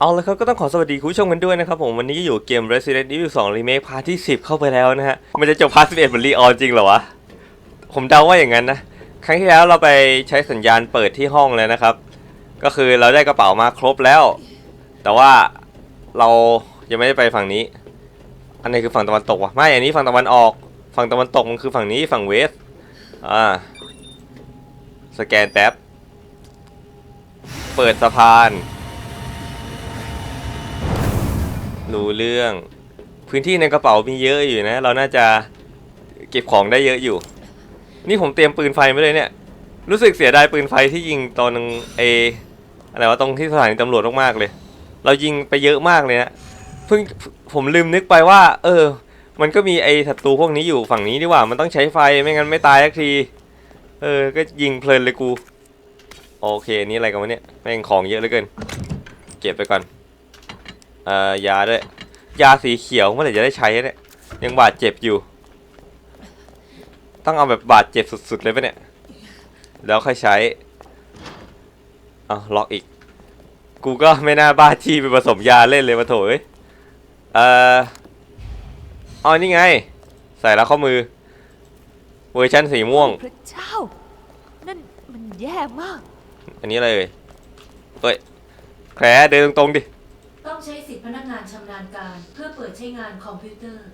เอาละครับก็ต้องขอสวัสดีคุณผู้ชมกันด้วยนะครับผมวันนี้ก็อยู่เกม Resident Evil 2 Remake พาร์ทที่ 10 เข้าไปแล้วนะฮะมันจะจบพาร์ท11เหมือนรีออนจริงเหรอวะ ผมเดาว่าอย่างนั้นนะ ครั้งที่แล้วเราไปใช้สัญญาณเปิดที่ห้องเลยนะครับ ก็คือเราได้กระเป๋ามาครบแล้ว แต่ว่าเรายังไม่ได้ไปฝั่งนี้ อันนี้คือฝั่งตะวันตกวะไม่อันนี้ฝั่งตะวันออก ฝั่งตะวันตกมันคือฝั่งนี้ฝั่งเวสอ่าสแกนแป๊บเปิดสะพาน รู้เรื่อง พื้นที่ในกระเป๋ามีเยอะอยู่นะ เราน่าจะเก็บของได้เยอะอยู่ นี่ผมเตรียมปืนไฟไว้เลยเนี่ย รู้สึกเสียดายปืนไฟที่ยิงตอนเออะไรวะตรงที่สถานีตำรวจมากๆเลย เรายิงไปเยอะมากเลยนะเพิ่งผมลืมนึกไปว่า เออ มันก็มีไอศัตรูพวกนี้อยู่ฝั่งนี้ดีกว่า มันต้องใช้ไฟไม่งั้นไม่ตายสักที เออ ก็ยิงเพลินเลยกู โอเค นี่อะไรกันวะเนี่ย แม่งของเยอะเหลือเกิน เก็บไปก่อน เอ่อยาด้วยยาสีเขียวเมื่อไหร่จะได้ใช้เนี่ยยังบาดเจ็บอยู่ ต้องเอาแบบบาดเจ็บสุดๆเลยปะเนี่ย แล้วค่อยใช้เอาล็อกอีก กูก็ไม่น่าบ้าจี้ไปผสมยาเล่นเลยมาโถเอ้ยเอ่ออ๋อนี่ไง ใส่แล้วข้อมือ เวอร์ชันสีม่วง พระเจ้า นั่นมันแย่มาก อันนี้อะไรเอ่ยเฮ้ยแผลเดินตรงๆดิ ต้องใช้สิทธิพนักงานชำนาญการ เพื่อเปิดใช้งานคอมพิวเตอร์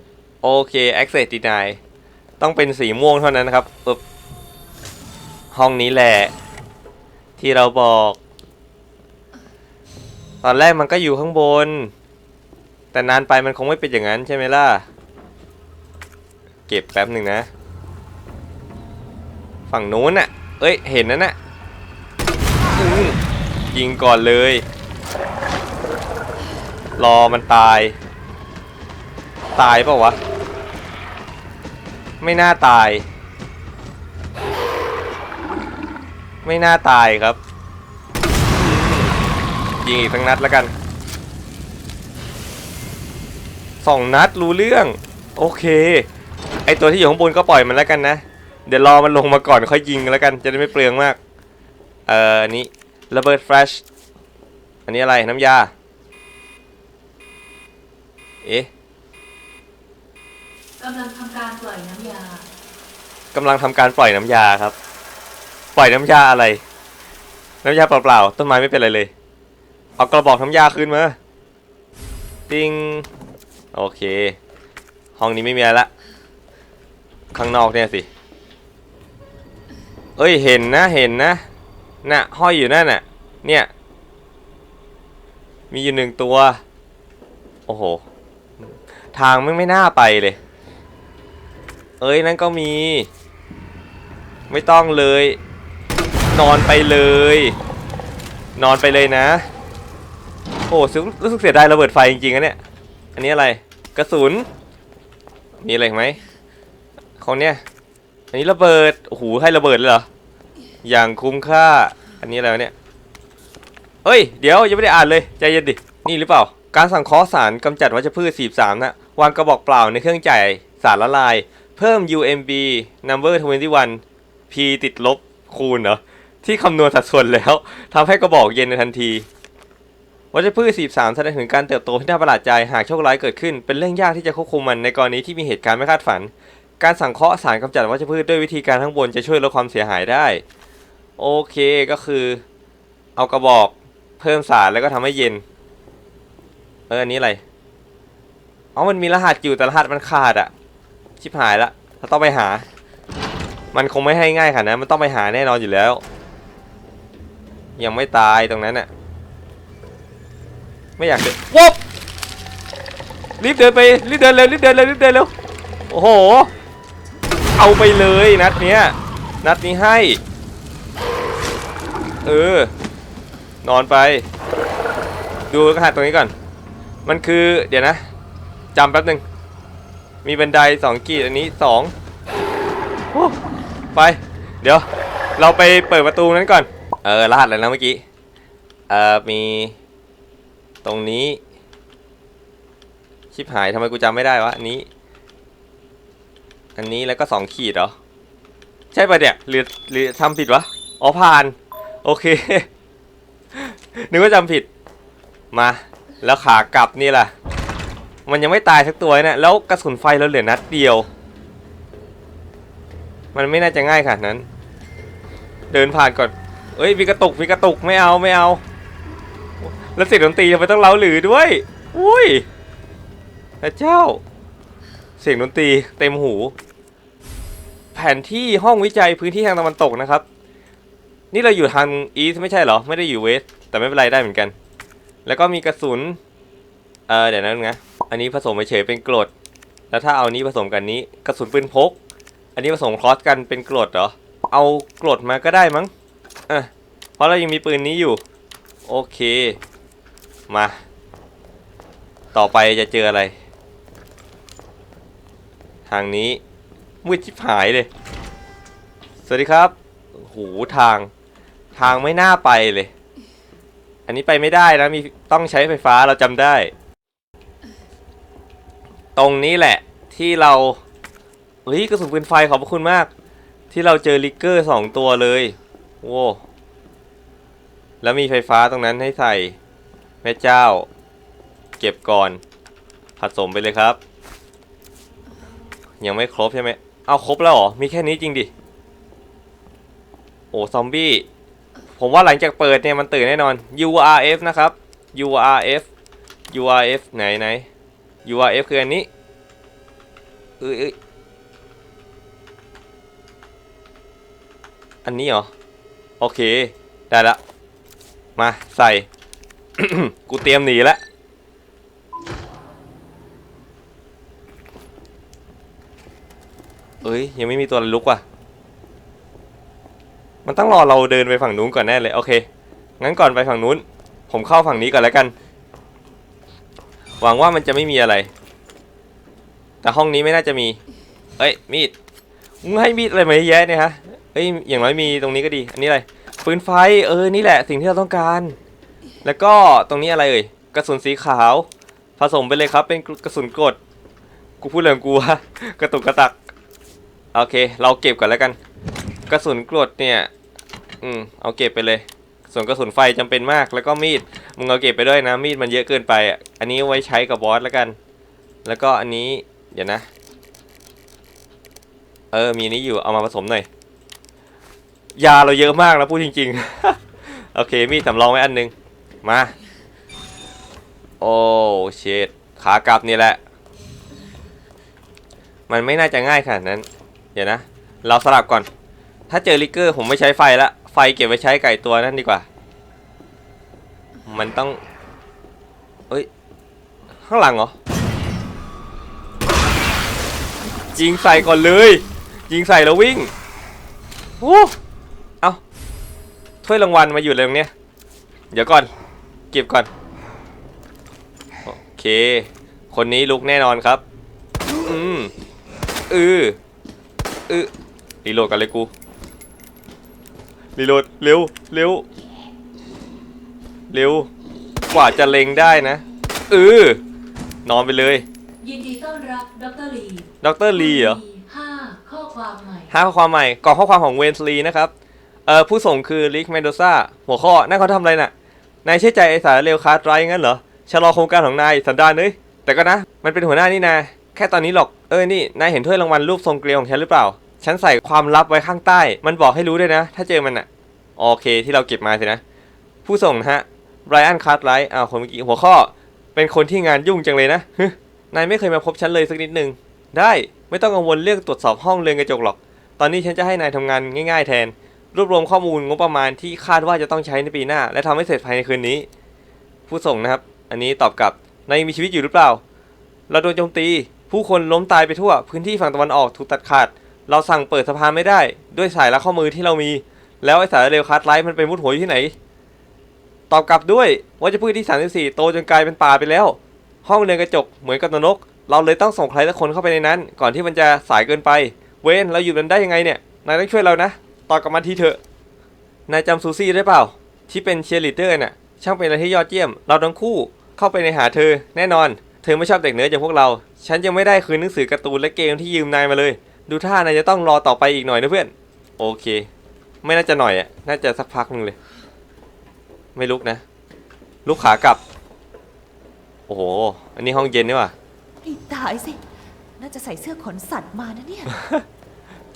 โอเค access deny ต้องเป็นสีม่วงเท่านั้นนะครับอึบห้องนี้แหละ ที่เราบอก ตอนแรกมันก็อยู่ข้างบน แต่นานไปมันคงไม่เป็นอย่างนั้นใช่ไหมล่ะ เก็บแป๊บหนึ่งนะ ฝั่งนู้นน่ะ เอ้ย เห็นนั่นน่ะยิงก่อนเลย รอมันตาย ตายเปล่าวะ ไม่น่าตาย ไม่น่าตายครับ ยิงอีกทั้งนัดแล้วกันสองนัดรู้เรื่อง โอเค ไอตัวที่อยู่ข้างบนก็ปล่อยมันแล้วกันนะ เดี๋ยวรอมันลงมาก่อนค่อยยิงแล้วกัน จะได้ไม่เปลืองมาก เอ่ออันนี้ระเบิดแฟลชอันนี้อะไรน้ำยา เอ๊ะกำลังทำการปล่อยน้ำยากำลังทำการปล่อยน้ำยาครับ ปล่อยน้ำยาอะไร น้ำยาเปล่าๆต้นไม้ไม่เป็นไรเลย เอากระบอกน้ำยาขึ้นมาติงโอเค ห้องนี้ไม่มีอะไรละ ข้างนอกเนี่ยสิ เอ้ยเห็นนะเห็นนะน่ะห้อยอยู่นั่นน่ะ เนี่ย มีอยู่หนึ่งตัว โอ้โห ทางไม่ไม่น่าไปเลย เอ้ยนั่นก็มี ไม่ต้องเลย นอนไปเลย นอนไปเลยนะ โอ้รู้สึกรู้สึกเสียดายระเบิดไฟจริงๆนะเนี่ย อันนี้อะไร กระสุน มีอะไรไหมของเนี้ยอันนี้ระเบิด โอ้โห ให้ระเบิดเลยเหรอ อย่างคุ้มค่า อันนี้อะไรเนี่ย เฮ้ย เดี๋ยวยังไม่ได้อ่านเลย ใจเย็นดิ นี่หรือเปล่า การสังเคอสารกำจัดวัชพืช 43 นะวางกระบอกเปล่าในเครื่องจ่ายสารละลาย เพิ่ม UMB number 21 P ติดลบคูณเหรอ ที่คำนวณสัดส่วนแล้วทำให้กระบอกเย็นในทันที วัชพืช 43 แสดงถึงการเติบโตที่น่าประหลาดใจหากโชคร้ายเกิดขึ้น เป็นเรื่องยากที่จะควบคุมมันในกรณีที่มีเหตุการณ์ไม่คาดฝัน การสังเคราะห์สารกำจัดวัชพืชด้วยวิธีการข้างบนจะช่วยลดความเสียหายได้ โอเคก็คือ เอากระบอกเพิ่มสารแล้วก็ทำให้เย็น เอออันนี้อะไรอ๋อมันมีรหัสอยู่แต่รหัสมันขาดอะชิบหายละเราต้องไปหา มันคงไม่ให้ง่ายขนาดนั้นมันต้องไปหาแน่นอนอยู่แล้ว ยังไม่ตายตรงนั้นน่ะไม่อยากเดินวบรีบเดินไปรีบเดินเร็วรีบเดินเร็วรีบเดินเร็วโอ้โห เอาไปเลยนัดเนี้ยนัดนี้ให้ เออ นอนไป ดูรหัสตรงนี้ก่อน มันคือเดี๋ยวนะจำแป๊บหนึ่งมีบันไดสองกีดอันนี้สองโอ้ไปเดี๋ยว เราไปเปิดประตูนั้นก่อน เออรหัสอะไรนะเมื่อกี้ เอ่อมีตรงนี้ ชิบหายทำไมกูจำไม่ได้วะอันนี้ อันนี้แล้วก็สองขีดเหรอ ใช่ปะเนี่ยหรือหรือทำผิดวะอ๋อผ่าน โอเค นึกว่าจำผิดมา แล้วขากลับนี่ล่ะ มันยังไม่ตายสักตัวเนี่ยแล้วกระสุนไฟเราเหลือนัดเดียว มันไม่น่าจะง่ายขนาดนั้น เดินผ่านก่อนเอ้ยมีกระตุกมีกระตุกไม่เอาไม่เอา แล้วเสียงดนตรีทำไมต้องเล้าหรือด้วย อุ้ยพระเจ้า เสียงดนตรีเต็มหู แผนที่ห้องวิจัยพื้นที่ทางตะวันตกนะครับ นี่เราอยู่ทางอีสไม่ใช่เหรอ ไม่ได้อยู่เวสแต่ไม่เป็นไรได้เหมือนกัน แล้วก็มีกระสุน เออเดี๋ยวนะนะ อันนี้ผสมเฉยเป็นกรด แล้วถ้าเอานี้ผสมกันนี้กระสุนปืนพก อันนี้ผสมคลอสกันเป็นกรดเหรอ เอากรดมาก็ได้มั้งอะเพราะเรายังมีปืนนี้อยู่ โอเค มา ต่อไปจะเจออะไร ทางนี้มืดชิบหายเลย สวัสดีครับโหทาง ทางไม่น่าไปเลย อันนี้ไปไม่ได้นะมีต้องใช้ไฟฟ้าเราจำได้ ตรงนี้แหละที่เราเฮ้ยกระสุนปืนไฟขอบพระคุณมาก ที่เราเจอลิกเกอร์สองตัวเลยโว้แล้วมีไฟฟ้าตรงนั้นให้ใส่แม่เจ้า เก็บก่อนผสมไปเลยครับ ยังไม่ครบใช่ไหมเอาครบแล้วเหรอ มีแค่นี้จริงดิ โอ้ซอมบี้ ผมว่าหลังจากเปิดเนี่ยมันตื่นแน่นอน URF นะครับ URF URF ไหนไหน URF คืออันนี้เอ้ยเอ้ยอันนี้เหรอ โอเค ได้ละ มาใส่ กูเตรียมหนีแล้วเอ้ย ยังไม่มีตัวลุกว่ะ มันต้องรอเราเดินไปฝั่งนู้นก่อนแน่เลยโอเค งั้นก่อนไปฝั่งนู้น ผมเข้าฝั่งนี้ก่อนแล้วกัน หวังว่ามันจะไม่มีอะไร แต่ห้องนี้ไม่น่าจะมี เอ้ยมีดมึงให้มีดอะไรมาเยอะแยะเนี่ยฮะเอ้ยอย่างน้อยมีตรงนี้ก็ดี อันนี้อะไรปืนไฟเออนี่แหละสิ่งที่เราต้องการ แล้วก็ตรงนี้อะไรเอ่ยกระสุนสีขาว ผสมไปเลยครับ เป็นกระสุนกรดกูพูดเรื่องกูวะกระตุกกระตักโอเค เราเก็บก่อนแล้วกัน กระสุนกรดเนี่ย อืม เอาเก็บไปเลย ส่วนกระสุนไฟจำเป็นมาก แล้วก็มีด มึงเอาเก็บไปด้วยนะ มีดมันเยอะเกินไปอะ อันนี้ไว้ใช้กับบอสแล้วกัน แล้วก็อันนี้ เดี๋ยวนะ เออ มีนี้อยู่ เอามาผสมหน่อย ยาเราเยอะมากนะพูดจริง ๆ โอเค มีดสำรองไว้อันหนึง มา โอ้เชดขากลับนี่แหละ มันไม่น่าจะง่ายขนาดนั้น เดี๋ยวนะ เราสลับก่อน ถ้าเจอลิกเกอร์ผมไม่ใช้ไฟละ ไฟเก็บไว้ใช้ไก่ตัวนั่นดีกว่า มันต้องเอ้ย ข้างหลังเหรอ ยิงใส่ก่อนเลย ยิงใส่แล้ววิ่งโอ้เอาถ้วยรางวัลมาอยู่เลยตรงเนี้ย เดี๋ยวก่อน เก็บก่อน โอเค คนนี้ลุกแน่นอนครับ อืมอืออือรีโหลดกันเลยกู รีโหลดเร็วเร็วเร็วกว่าจะเล็งได้นะเออนอนไปเลยยินดีต้อนรับดรลีดรลีเหรอมีห้าข้อความใหม่ห้าข้อความใหม่กรอกข้อความของเวนสลีนะครับเอ่อผู้ส่งคือลิกเมนโดซาหัวข้อนั่นเขาทำอะไรน่ะนายเชื่อใจไอสารเร็วคาร์ดไรงั้นเหรอชะลอโครงการของนายสันดานเอ้ยแต่ก็นะ มันเป็นหัวหน้านี่นาแค่ตอนนี้หรอกเออนี่นายเห็นถ้วยรางวัลรูปทรงเกลียวของฉันหรือเปล่า ฉันใส่ความลับไว้ข้างใต้ มันบอกให้รู้ด้วยนะ ถ้าเจอมันน่ะโอเคที่เราเก็บมาสินะ ผู้ส่งนะฮะไรอันคาร์ดไรอ้าวคนเมื่อกี้หัวข้อ เป็นคนที่งานยุ่งจังเลยนะนายไม่เคยมาพบฉันเลยสักนิดนึง ได้ไม่ต้องกังวลเรื่องตรวจสอบห้องเรือนกระจกหรอก ตอนนี้ฉันจะให้นายทำงานง่าย ๆ แทน รวบรวมข้อมูลงบประมาณที่คาดว่าจะต้องใช้ในปีหน้า และทำให้เสร็จภายในคืนนี้ ผู้ส่งนะครับ อันนี้ตอบกลับนายมีชีวิตอยู่หรือเปล่า เราโดนโจมตี ผู้คนล้มตายไปทั่ว พื้นที่ฝั่งตะวันออกถูกตัดขาด เราสั่งเปิดสะพานไม่ได้ด้วยสายลัดข้อมือที่เรามี แล้วไอสายเร็วคัสไลท์มันไปมุดหัวอยู่ที่ไหน ตอบกลับด้วยว่าจะพืชที่ 34 โตจนกลายเป็นป่าไปแล้ว ห้องเรือนกระจกเหมือนกับนรก เราเลยต้องส่งใครสักคนเข้าไปในนั้น ก่อนที่มันจะสายเกินไป เวนเราอยู่มันได้ยังไงเนี่ยนายต้องช่วยเรานะตอบกลับมาทีเถอะนายจำซูซี่ได้เปล่า ที่เป็นเชียร์ลีดเดอร์น่ะช่างเป็นอะไรที่ยอดเยี่ยม เราทั้งคู่เข้าไปในหาเธอ แน่นอน เธอไม่ชอบเด็กเนื้ออย่างพวกเรา ฉันยังไม่ได้คืนหนังสือการ์ตูนและเกมที่ยืมนายมาเลย ดูท่านายจะต้องรอต่อไปอีกหน่อยนะเพื่อน โอเค ไม่น่าจะหน่อยอะ น่าจะสักพักหนึงเลย ไม่ลุกนะ ลุกขากลับ โอ้โห อันนี้ห้องเย็นนี่ว่ะอีตายสิ น่าจะใส่เสื้อขนสัตว์มานะเนี่ย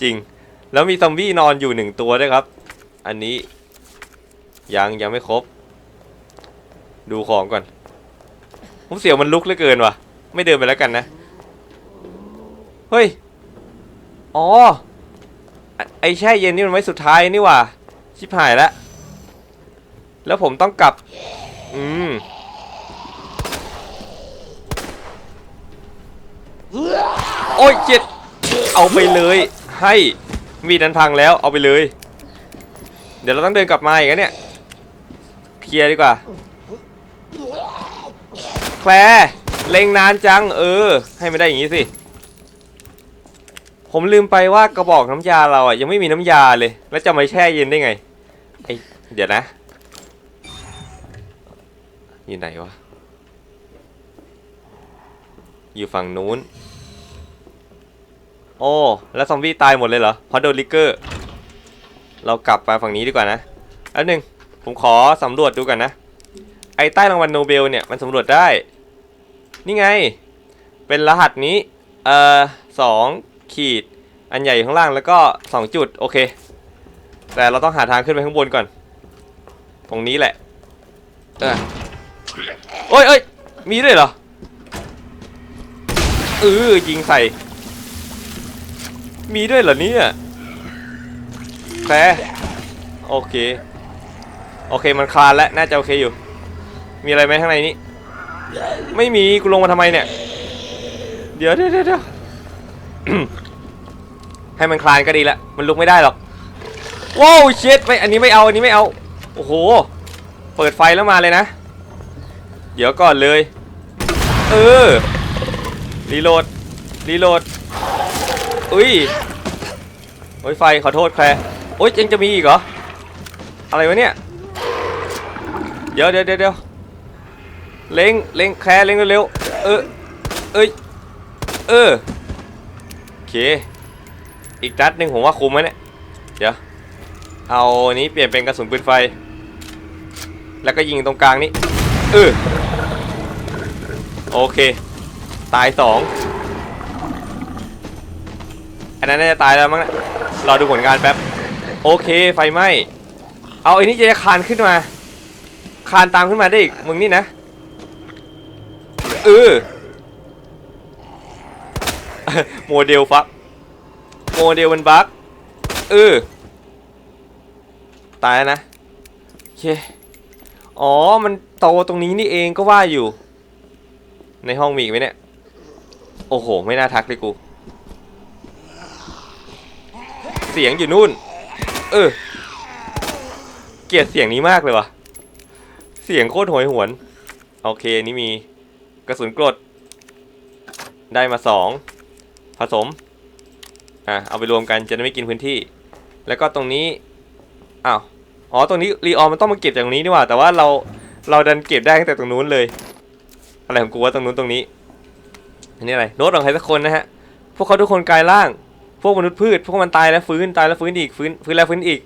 จริง แล้วมีซอมบี้นอนอยู่หนึ่งตัวด้วยครับ อันนี้ยังยังไม่ครบ ดูของก่อน ผมเสียวมันลุกเหลือเกินว่ะ ไม่เดินไปแล้วกันนะ เฮ้ย อ๋อ ไอแช่เย็นนี่มันไว้สุดท้ายนี่ว่ะชิบหายแล้ว แล้วผมต้องกลับ อืมโอ้ยเจ็ด เอาไปเลย ให้มีดนั้นพังแล้ว เอาไปเลย เดี๋ยวเราต้องเดินกลับมาอีกนะเนี่ย เคลียร์ดีกว่า แคลร์เล็งนานจัง เออ ให้ไม่ได้อย่างนี้สิ ผมลืมไปว่ากระบอกน้ำยาเราอะยังไม่มีน้ำยาเลย แล้วจะมาแช่เย็นได้ไงไอเดี๋ยวนะอยู่ไหนวะอยู่ฝั่งนู้น โอ้ แล้วซอมบี้ตายหมดเลยเหรอ เพราะโดนลิกเกอร์ เรากลับมาฝั่งนี้ดีกว่านะอันหนึ่งผมขอสำรวจดูกันนะ ไอ้ใต้รางวัลโนเบลเนี่ยมันสำรวจได้ นี่ไง เป็นรหัสนี้ เอ่อสอง ขีด อันใหญ่อยู่ข้างล่างแล้วก็สองจุด โอเค แต่เราต้องหาทางขึ้นไปข้างบนก่อน ตรงนี้แหละเออโอ้ยเอ้ยมีด้วยเหรอเออยิงใส่ มีด้วยเหรอเนี่ยแฟร์โอเค โอเคมันคลานแล้วน่าจะโอเคอยู่ มีอะไรไหมข้างในนี้ ไม่มีกูลงมาทำไมเนี่ย เดี๋ยวเดี๋ยวเดี๋ยว ให้มันคลานก็ดีละมันลุกไม่ได้หรอกว้าวเช็ดไม่อันนี้ไม่เอาอันนี้ไม่เอาโอ้โห เปิดไฟแล้วมาเลยนะ เดี๋ยวก่อนเลย เออรีโหลดรีโหลดอุ้ยโอ้ยไฟขอโทษแคร์โอ้ยยังจะมีอีกเหรอ อะไรวะเนี่ย เดี๋ยวเดี๋ยวเดี๋ยวเดี๋ยวเล็งเล็งแคร์เล็งเร็วเออเอ้ย เออ เค อีกนัดหนึ่งผมว่าคุมไหมเนี่ย เดี๋ยว เอาอันนี้เปลี่ยนเป็นกระสุนปืนไฟ แล้วก็ยิงตรงกลางนี้เออโอเค ตายสองอันนั้นน่าจะตายแล้วมั้งนะรอดูผลงานแป๊บ โอเค ไฟไหม้ เอาไอ้นี่จะคานขึ้นมา คานตามขึ้นมาได้อีก มึงนี่นะ เออ โมเดลฟักโมเดลมันบั๊กเออตายนะโอเคอ๋อ มันโตตรงนี้นี่เองก็ว่าอยู่ ในห้องมีอีกไหมเนี่ย โอ้โห ไม่น่าทักเลยกู เสียงอยู่นู่น เออ เกลียดเสียงนี้มากเลยวะเสียงโคตรโหยหวน โอเค นี่มีกระสุนกรด ได้มาสอง ผสมอะเอาไปรวมกันจะได้ไม่กินพื้นที่ แล้วก็ตรงนี้อ้าวอ๋อตรงนี้รีออนมันต้องมาเก็บจากตรงนี้นี่หว่า แต่ว่าเราเราดันเก็บได้ตั้งแต่ตรงนู้นเลย อะไรของกูว่าตรงนู้นตรงนี้อันนี้อะไรโน้ตของใครสักคนนะฮะพวกเขาทุกคนกลายร่าง พวกมนุษย์พืช พวกมันตายแล้วฟื้นตายแล้วฟื้นอีกฟื้นฟื้นแล้วฟื้นอีก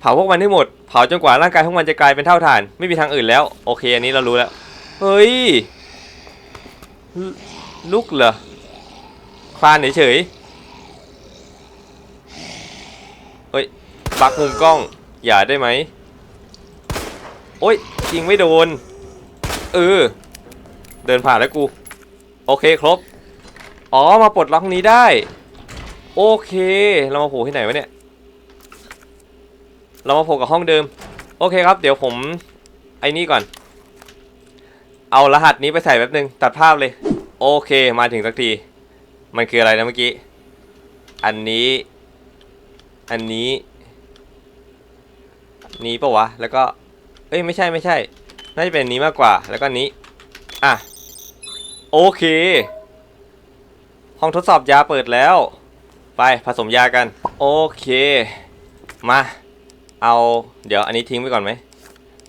เผาพวกมันให้หมด เผาจนกว่าร่างกายพวกมันจะกลายเป็นเท่าฐาน ไม่มีทางอื่นแล้ว โอเค อันนี้เรารู้แล้ว เฮ้ยลลุกเหรอ คลานเฉยๆเฮ้ยบักมุมกล้อง อย่าได้ไหมโอ้ยยิงไม่โดน เออ เดินผ่านแล้วกู โอเคครบ อ๋อ มาปลดล็อกนี้ได้ โอเค เรามาโผล่ที่ไหนวะเนี่ย เรามาโผล่กับห้องเดิม โอเคครับ เดี๋ยวผมไอ้นี่ก่อน เอารหัสนี้ไปใส่แป๊บนึง ตัดภาพเลย โอเค มาถึงสักที มันคืออะไรนะเมื่อกี้ อันนี้ อันนี้ นี้ปะวะ แล้วก็ เอ้ยไม่ใช่ไม่ใช่ น่าจะเป็นนี้มากกว่า แล้วก็นี้ อะ โอเค ห้องทดสอบยาเปิดแล้ว ไปผสมยากัน โอเค มา เอา เดี๋ยวอันนี้ทิ้งไปก่อนไหม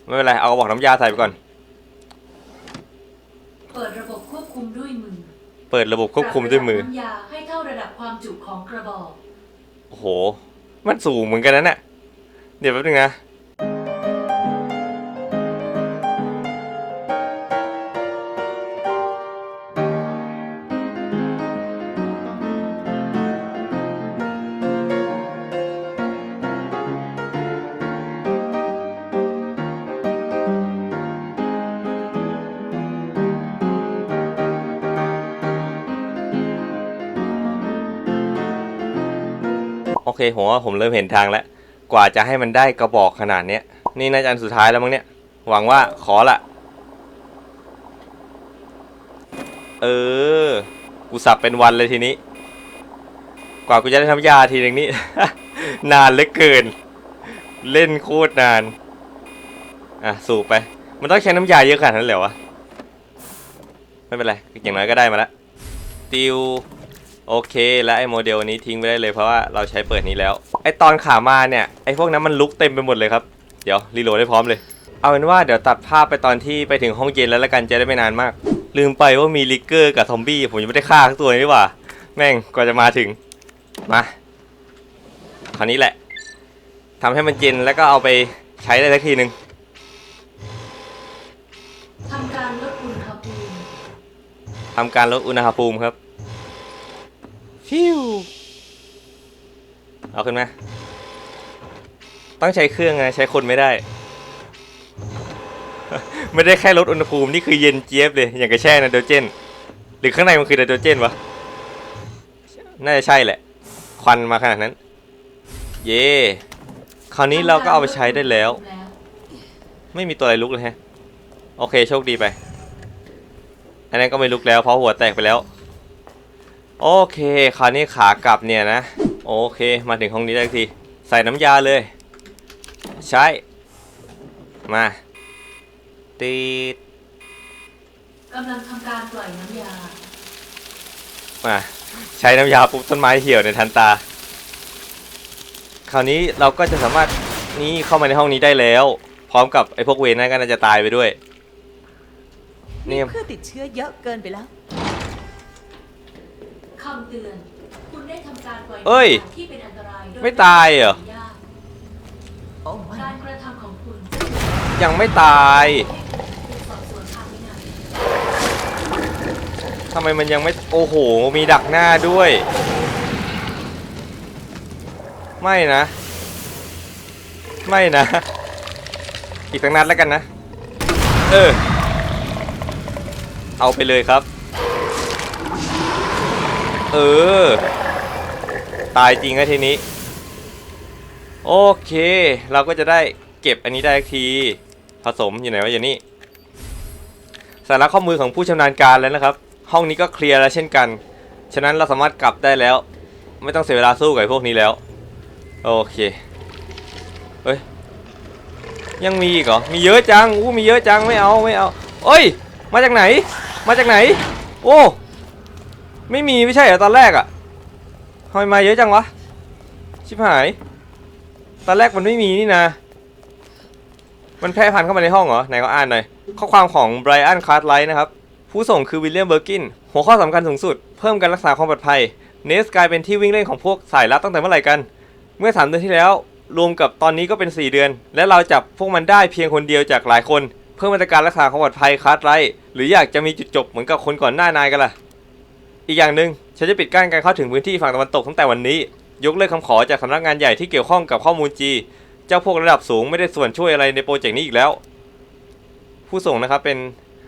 ไม่เป็นไร เอากระบอกน้ำยาใส่ไปก่อน เปิดระบบควบคุม เปิดระบบควบคุมด้วยมือ ปรับระดับน้ำยาให้เท่าระดับความจุของกระบอก โอ้โห มันสูงเหมือนกันนะเนี่ยเดี๋ยวแป๊บนึงนะ โอเคผมว่าผมเริ่มเห็นทางแล้ว กว่าจะให้มันได้กระบอกขนาดเนี้ย นี่น่าจะอันสุดท้ายแล้วมั้งเนี่ย หวังว่าขอละเออ กูสับเป็นวันเลยทีนี้ กว่ากูจะได้ทำยาทีนึงนี่ นานเหลือเกิน เล่นโคตรนาน อะ สูบไป มันต้องใช้น้ำยาเยอะขนาดนั้นเหรอวะ ไม่เป็นไร อย่างน้อยก็ได้มาแล้วติว โอเค แล้วไอ้โมเดลนี้ทิ้งไปได้เลยเพราะว่าเราใช้เปิดนี้แล้ว ไอ้ตอนขามาเนี่ยไอ้พวกนั้นมันลุกเต็มไปหมดเลยครับ เดี๋ยวรีโหลดได้พร้อมเลย เอาเป็นว่าเดี๋ยวตัดภาพไปตอนที่ไปถึงห้องเย็นแล้วละกันจะได้ไม่นานมาก ลืมไปว่ามีลิกเกอร์กับซอมบี้ผมยังไม่ได้ฆ่าทั้งตัวเลยนี่หว่า แม่งกว่าจะมาถึง มาคราวนี้แหละทำให้มันเย็นแล้วก็เอาไปใช้ได้สักทีหนึ่งทำการลดอุณหภูมิทำการลดอุณหภูมิครับ ฟิวเอาขึ้นมาต้องใช้เครื่องไงใช้คนไม่ได้ ไม่ได้แค่ลดอุณหภูมินี่คือเย็นเจี๊ยบเลยอย่างกระแช่ไนโตรเจน หรือข้างในมันคือไนโตรเจนวะน่าจะใช่แหละ ควันมาขนาดนั้น เย่คราวนี้เราก็เอาไปใช้ได้แล้ว ไม่มีตัวอะไรลุกเลยฮะ โอเคโชคดีไป อันนั้นก็ไม่ลุกแล้วเพราะหัวแตกไปแล้ว โอเค คราวนี้ขากลับเนี่ยนะ โอเค มาถึงห้องนี้ได้ที ใส่น้ำยาเลย ใช้ มาตีดกำลังทำการปล่อยน้ำยา มา ใช้น้ำยาปุ๊บต้นไม้เหี่ยวในทันตา คราวนี้เราก็จะสามารถนี่เข้ามาในห้องนี้ได้แล้ว พร้อมกับไอ้พวกเวรนั่นก็น่าจะตายไปด้วยมีนี่เพื่อนติดเชื้อเยอะเกินไปแล้ว คำเตือน คุณได้ทำการปล่อยเอ้ยน้ำยาที่เป็นอันตรายโดไม่ตายเหรอ ไม่ได้โอ้ไม่การกระทำของคุณยังไม่ตายเป็นสอบสวนทางวินัยทำไมมันยังไม่โอ้โห มีดักหน้าด้วย ไม่นะ ไม่นะ อีกตั้งนัดแล้วกันนะ เออ เอาไปเลยครับ เออ ตายจริงอะทีนี้ โอเค เราก็จะได้เก็บอันนี้ได้ที ผสมอยู่ไหนวะอยู่นี่สาระข้อมือของผู้ชำนาญการแล้วนะครับ ห้องนี้ก็เคลียร์แล้วเช่นกัน ฉะนั้นเราสามารถกลับได้แล้ว ไม่ต้องเสียเวลาสู้กับพวกนี้แล้ว โอเคเฮ้ย ยังมีอีกเหรอ มีเยอะจัง อู้มีเยอะจัง ไม่เอา ไม่เอาเอ้ย มาจากไหน มาจากไหน โอ้ ไม่มีไม่ใช่เหรอตอนแรกอะทำไมมาเยอะจังวะ ชิบหาย ตอนแรกมันไม่มีนี่นะ มันแพร่พันธุ์เข้ามาในห้องเหรอ ไหนก็อ่านหน่อย ข้อความของไบรอันคาร์ l ไลท์นะครับ ผู้ส่งคือวิลเลียมเบอร์กิน หัวข้อสำคัญสูงสุด เพิ่มการรักษาความปลอดภัย เนสกลายเป็นที่วิ่งเล่นของพวกสายลับตั้งแต่เมื่อไหร่กัน เมื่อ 3 เดือนที่แล้ว รวมกับตอนนี้ก็เป็น 4 เดือน และเราจับพวกมันได้เพียงคนเดียวจากหลายคน เพิ่มมาตรการรักษาความปลอดภัยคาร์ l ไลท์หรืออยากจะมีจุดจบเหมือนกับคนก่อนหน้านายกันล่ะ อีกอย่างหนึ่งฉันจะปิดกั้นการเข้าถึงพื้นที่ฝั่งตะวันตกตั้งแต่วันนี้ ยกเลิกคำขอจากสำนักงานใหญ่ที่เกี่ยวข้องกับข้อมูล G เจ้าพวกระดับสูงไม่ได้ส่วนช่วยอะไรในโปรเจกต์นี้อีกแล้ว ผู้ส่งนะครับเป็น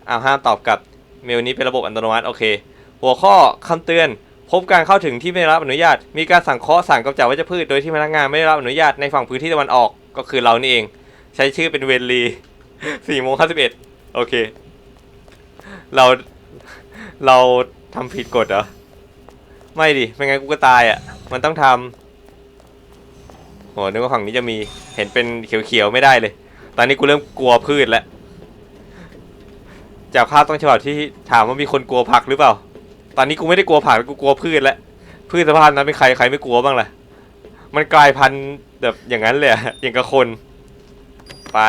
อ้าวห้ามตอบกลับเมลนี้เป็นระบบอัตโนมัติโอเค หัวข้อคำเตือน พบการเข้าถึงที่ไม่ได้รับอนุญาต มีการสั่งเคาะสั่งกำจัดวัชพืชโดยที่พนักงานไม่ได้รับอนุญาตในฝั่งพื้นที่ตะวันออกก็คือเรานี่เอง ใช้ชื่อเป็นเวนลีสี่โมงห้าสิบเอ็ดโอเค เราเรา ทำผิดกฎเหรอ ไม่ดิ ไม่งั้นกูก็ตายอะ มันต้องทำโหนึกว่าฝั่งนี้จะมี เห็นเป็นเขียวๆไม่ได้เลย ตอนนี้กูเริ่มกลัวพืชแล้ว จากภาพต้นฉบับที่ถามว่ามีคนกลัวผักหรือเปล่า ตอนนี้กูไม่ได้กลัวผักกูกลัวพืชแล้ว พืชสภาพนั้นเป็นใครใครไม่กลัวบ้างล่ะ มันกลายพันธุ์แบบอย่างนั้นเลยอะอย่างกับคน ไป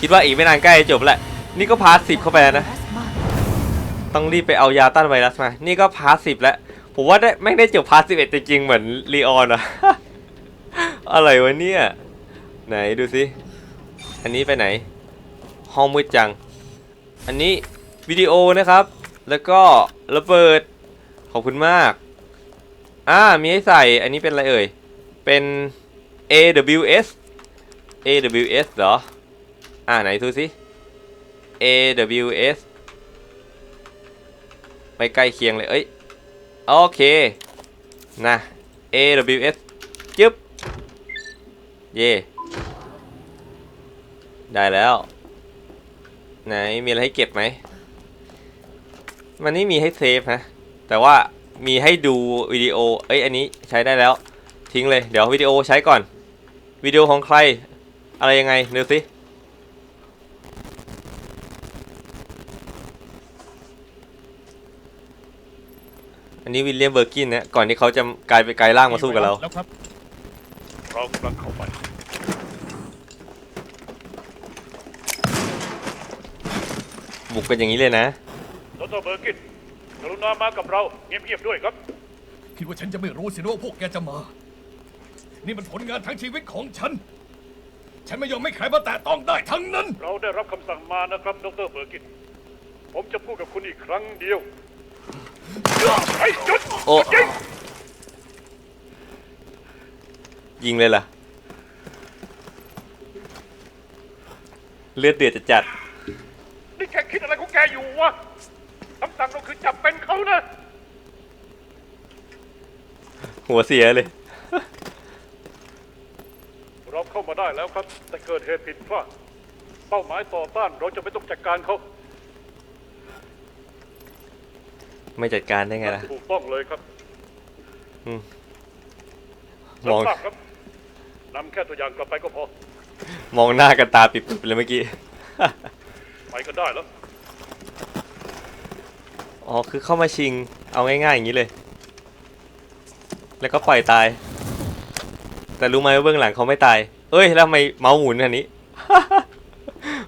คิดว่าอีกไม่นานใกล้จะจบแหละ นี่ก็พาร์ทสิบเข้าไปแล้วนะ ต้องรีบไปเอายาต้านไวรัสมา นี่ก็พาร์ทสิบแล้ว ผมว่าได้ไม่ได้จบพาร์ทสิบเอ็ดจริงๆเหมือนลีออนอะอะไรวะเนี่ย ไหนดูสิ อันนี้ไปไหน ห้องมืดจัง อันนี้วิดีโอนะครับ แล้วก็ระเบิด ขอบคุณมาก อ่า มีให้ใส่ อันนี้เป็นอะไรเอ่ย เป็น AWS AWS เหรอ อ่าไหนดูสิ AWS ไม่ใกล้เคียงเลย เอ้ย โอเค นะ AWS จึ๊บ เย่ได้แล้ว ไหน มีอะไรให้เก็บไหม มันนี่มีให้เซฟนะ แต่ว่ามีให้ดูวิดีโอ เอ้ย อันนี้ใช้ได้แล้ว ทิ้งเลย เดี๋ยววิดีโอใช้ก่อน วิดีโอของใคร อะไรยังไงดูสิ อันนี้วิลเลียมเบอร์กินนะก่อนที่เขาจะกลายไปกลายร่างมาสู้กับเรา แล้วครับเรากำลังเข้าไปบุกกันอย่างนี้เลยนะดรเบอร์กินกรุณามากับเราเงียบๆด้วยครับ คิดว่าฉันจะไม่รู้สินะว่าพวกแกจะมา นี่มันผลงานทั้งชีวิตของฉัน ฉันไม่ยอมให้ใครมาแตะต้องได้ทั้งนั้น เราได้รับคำสั่งมานะครับดรเบอร์กิน ผมจะพูดกับคุณอีกครั้งเดียว ไอ้จุดโอ้ ยิงยิงเลยล่ะ เลือดเดือดจะจัดนี่แกคิดอะไรของแกอยู่วะคำสั่งเราคือจับเป็นเขานะหัวเสียเลย เราเข้ามาได้แล้วครับ แต่เกิดเหตุผิดพลาดเป้าหมายต่อต้านเราจะไม่ต้องจัดการเขา ไม่จัดการได้ไงล่ะ ถูกต้องเลยครับมองรับทราบครับนำแค่ตัวอย่างกลับไปก็พอ มองหน้ากันตาปิบๆไปเลยเมื่อกี้ ไปก็ได้แล้ว อ๋อ คือเข้ามาชิง เอาง่ายๆอย่างนี้เลย แล้วก็ปล่อยตาย แต่รู้ไหมว่าเบื้องหลังเขาไม่ตาย เอ้ย แล้วทำไมเมาส์หมุนอันนี้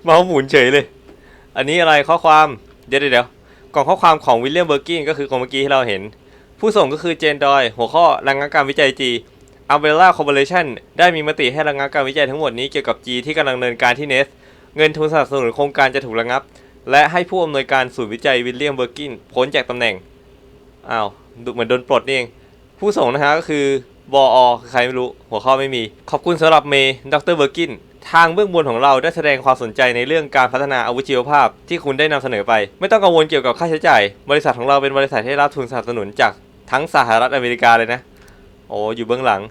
เมาส์หมุนเฉยเลย อันนี้อะไรข้อความ เดี๋ยวเดี๋ยวเดี๋ยว กล่องข้อความของวิลเลียมเบอร์กินก็คือคนเมื่อกี้ที่เราเห็น ผู้ส่งก็คือเจนดอย หัวข้อระงับการวิจัย G Umbrella Corporation ได้มีมติให้ระงับการวิจัยทั้งหมดนี้เกี่ยวกับ G ที่กำลังดำเนินการที่เนส เงินทุนสนับสนุนโครงการจะถูกระงับ และให้ผู้อำนวยการศูนย์วิจัยวิลเลียมเบอร์กินพ้นจากตำแหน่งอ้าวดูเหมือนโดนปลดนี่เองผู้ส่งนะฮะก็คือ บออคือใครไม่รู้ หัวข้อไม่มี ขอบคุณสำหรับเมย์ดรเบอร์กิน ทางเบื้องบนของเราได้แสดงความสนใจในเรื่องการพัฒนาอาวุธชีวภาพที่คุณได้นำเสนอไป ไม่ต้องกังวลเกี่ยวกับค่าใช้จ่าย บริษัทของเราเป็นบริษัทที่รับทุนสนับสนุนจากทั้งสหรัฐอเมริกาเลยนะ โอ้อยู่เบื้องหลัง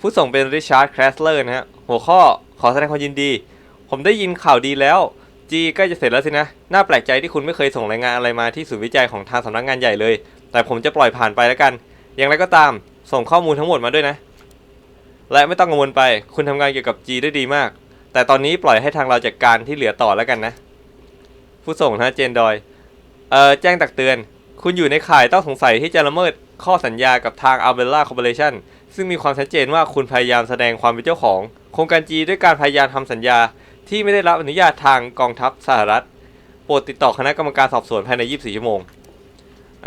ผู้ส่งเป็นริชาร์ดแคลสเลอร์นะฮะ หัวข้อขอแสดงความยินดี ผมได้ยินข่าวดีแล้ว จีใกล้จะเสร็จแล้วสินะ น่าแปลกใจที่คุณไม่เคยส่งรายงานอะไรมาที่ศูนย์วิจัยของทางสำนักงานใหญ่เลย แต่ผมจะปล่อยผ่านไปแล้วกัน อย่างไรก็ตาม ส่งข้อมูลทั้งหมดมาด้วยนะ และไม่ต้องกังวลไป คุณทำงานเกี่ยวกับจีได้ดีมาก แต่ตอนนี้ปล่อยให้ทางเราจัดการที่เหลือต่อแล้วกันนะ ผู้ส่งนะเจนดอย เอ่อ แจ้งตักเตือน คุณอยู่ในข่ายต้องสงสัยที่จะละเมิดข้อสัญญากับทาง Arbella Corporation ซึ่งมีความชัดเจนว่าคุณพยายามแสดงความเป็นเจ้าของ โครงการจีด้วยการพยายามทำสัญญา ที่ไม่ได้รับอนุญาตทางกองทัพสหรัฐ โปรดติดต่อคณะกรรมการสอบสวนภายใน 24 ชั่วโมง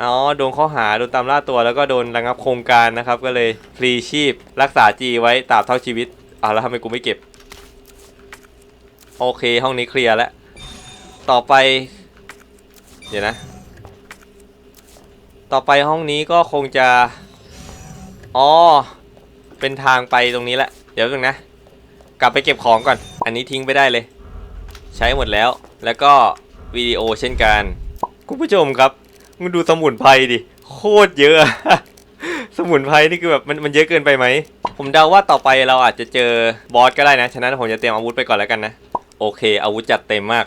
อ๋อโดนข้อหาโดนตามล่าตัวแล้วก็โดนระงับโครงการนะครับ ก็เลยฟรีชีพรักษาจีไว้ตราบเท่าชีวิตอ่าแล้วทำไมกูไม่เก็บ โอเคห้องนี้เคลียร์แล้วต่อไป เดี๋ยวนะ ต่อไปห้องนี้ก็คงจะ อ๋อ เป็นทางไปตรงนี้แหละ เดี๋ยวนึงนะ กลับไปเก็บของก่อน อันนี้ทิ้งไปได้เลย ใช้หมดแล้ว แล้วก็วิดีโอเช่นกัน คุณผู้ชมครับ มึงดูสมุนไพรดิ โคตรเยอะ สมุนไพรนี่คือแบบมันมันเยอะเกินไปไหม ผมเดาว่าต่อไปเราอาจจะเจอบอสก็ได้นะ ฉะนั้นผมจะเตรียมอาวุธไปก่อนแล้วกันนะ โอเค อาวุธจัดเต็มมาก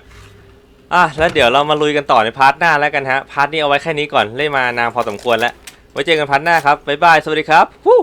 อะ แล้วเดี๋ยวเรามาลุยกันต่อในพาร์ทหน้าแล้วกันฮะ พาร์ทนี้เอาไว้แค่นี้ก่อน เล่นมานานพอสมควรแล้ว ไว้เจอกันพาร์ทหน้าครับ บ๊ายบาย สวัสดีครับฮู้